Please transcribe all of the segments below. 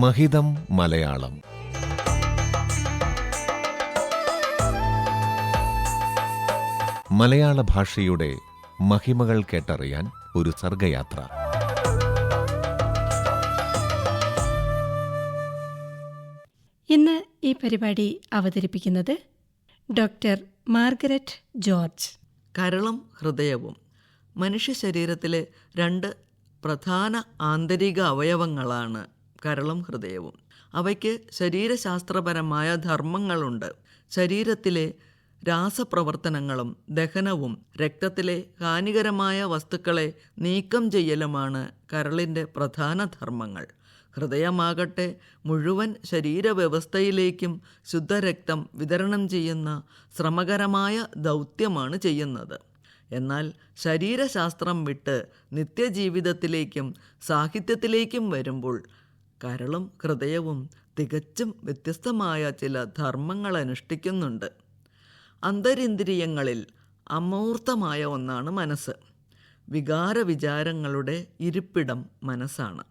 മഹിതം മലയാളം. മലയാള ഭാഷയുടെ മഹിമകൾ കേട്ടറിയാൻ ഒരു സർഗയാത്ര. ഇന്ന് ഈ പരിപാടി അവതരിപ്പിക്കുന്നത് ഡോക്ടർ മാർഗരറ്റ് ജോർജ്. കരളും ഹൃദയവും മനുഷ്യ ശരീരത്തിലെ രണ്ട് പ്രധാന ആന്തരിക അവയവങ്ങളാണ് കരളും ഹൃദയവും അവയ്ക്ക് ശരീരശാസ്ത്രപരമായ ധർമ്മങ്ങളുണ്ട്. ശരീരത്തിലെ രാസപ്രവർത്തനങ്ങളും ദഹനവും രക്തത്തിലെ ഹാനികരമായ വസ്തുക്കളെ നീക്കം ചെയ്യലുമാണ് കരളിന്റെ പ്രധാന ധർമ്മങ്ങൾ. ഹൃദയമാകട്ടെ മുഴുവൻ ശരീരവ്യവസ്ഥയിലേക്കും ശുദ്ധരക്തം വിതരണം ചെയ്യുന്ന ശ്രമകരമായ ദൗത്യമാണ് ചെയ്യുന്നത്. എന്നാൽ ശരീരശാസ്ത്രം വിട്ട് നിത്യജീവിതത്തിലേക്കും സാഹിത്യത്തിലേക്കും വരുമ്പോൾ കരളും ഹൃദയവും തികച്ചും വ്യത്യസ്തമായ ചില ധർമ്മങ്ങൾ അനുഷ്ഠിക്കുന്നുണ്ട്. അന്തരിന്ദ്രിയങ്ങളിൽ അമൂർത്തമായ ഒന്നാണ് മനസ്സ്. വികാര വിചാരങ്ങളുടെ ഇരിപ്പിടം മനസ്സാണ്.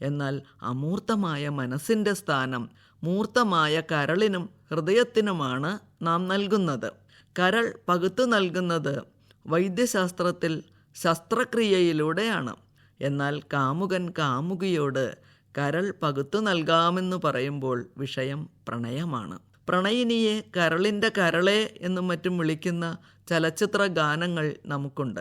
എന്നാൽ അമൂർത്തമായ മനസ്സിന്റെ സ്ഥാനം മൂർത്തമായ കരളിനും ഹൃദയത്തിനുമാണ് നാം നൽകുന്നത്. കരൾ പകുത്തു നൽകുന്നത് വൈദ്യശാസ്ത്രത്തിൽ ശസ്ത്രക്രിയയിലൂടെയാണ്. എന്നാൽ കാമുകൻ കാമുകിയോട് കരൾ പകുത്തു നൽകാമെന്ന് പറയുമ്പോൾ വിഷയം പ്രണയമാണ്. പ്രണയിനിയെ കരളിന്റെ കരളെ എന്നും മറ്റും വിളിക്കുന്ന ചലച്ചിത്ര ഗാനങ്ങൾ നമുക്കുണ്ട്.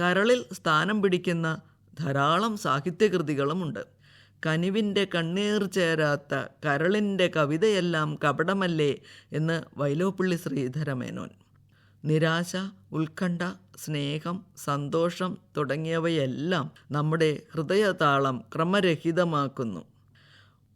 കരളിൽ സ്ഥാനം പിടിക്കുന്ന ധാരാളം സാഹിത്യകൃതികളുമുണ്ട്. കനിവിന്റെ കണ്ണീർ ചേരാത്ത കരളിന്റെ കവിതയെല്ലാം കപടമല്ലേ എന്ന് വൈലോപ്പിള്ളി ശ്രീധരമേനോൻ. നിരാശ ഉത്കണ്ഠ സ്നേഹം സന്തോഷം തുടങ്ങിയവയെല്ലാം നമ്മുടെ ഹൃദയതാളം ക്രമരഹിതമാക്കുന്നു.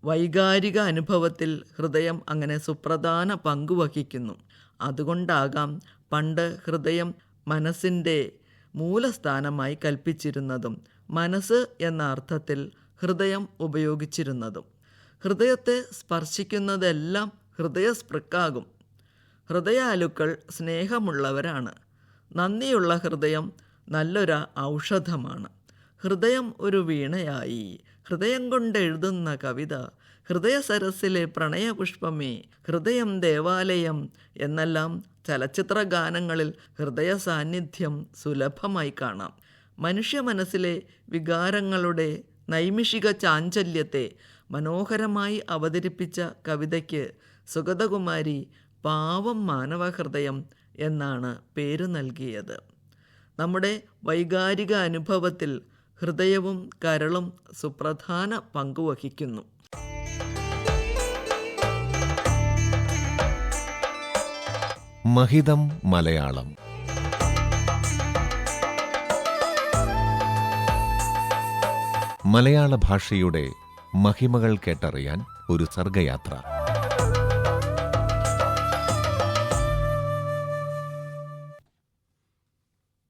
വൈകാരിക അനുഭവത്തിൽ ഹൃദയം അങ്ങനെ സുപ്രധാന പങ്കുവഹിക്കുന്നു അതുകൊണ്ടാകാം പണ്ട് ഹൃദയം മനസ്സിന്റെ മൂലസ്ഥാനമായി കൽപ്പിച്ചിരുന്നതും മനസ്സ് എന്ന അർത്ഥത്തിൽ ഹൃദയം ഉപയോഗിച്ചിരുന്നതും. ഹൃദയത്തെ സ്പർശിക്കുന്നതെല്ലാം ഹൃദയസ്പൃക്കാകും. ഹൃദയാലുക്കൾ സ്നേഹമുള്ളവരാണ്. നന്ദിയുള്ള ഹൃദയം നല്ലൊരു ഔഷധമാണ്. ഹൃദയം ഒരു വീണയായി. ഹൃദയം കൊണ്ട് എഴുതുന്ന കവിത ഹൃദയ സരസിലെ പ്രണയപുഷ്പമേ ഹൃദയം ദേവാലയം എന്നെല്ലാം ചലച്ചിത്ര ഗാനങ്ങളിൽ ഹൃദയ സാന്നിധ്യം സുലഭമായി കാണാം. മനുഷ്യ മനസ്സിലെ വികാരങ്ങളുടെ നൈമിഷിക ചാഞ്ചല്യത്തെ മനോഹരമായി അവതരിപ്പിച്ച കവിതയ്ക്ക് സുഗതകുമാരി പാവം മാനവഹൃദയം എന്നാണ് പേര് നൽകിയത്. നമ്മുടെ വൈകാരിക അനുഭവത്തിൽ ഹൃദയവും കരളും സുപ്രധാന പങ്കുവഹിക്കുന്നു മഹിതം മലയാളം. മലയാള ഭാഷയുടെ മഹിമകൾ കേട്ടറിയാൻ ഒരു സർഗയാത്ര.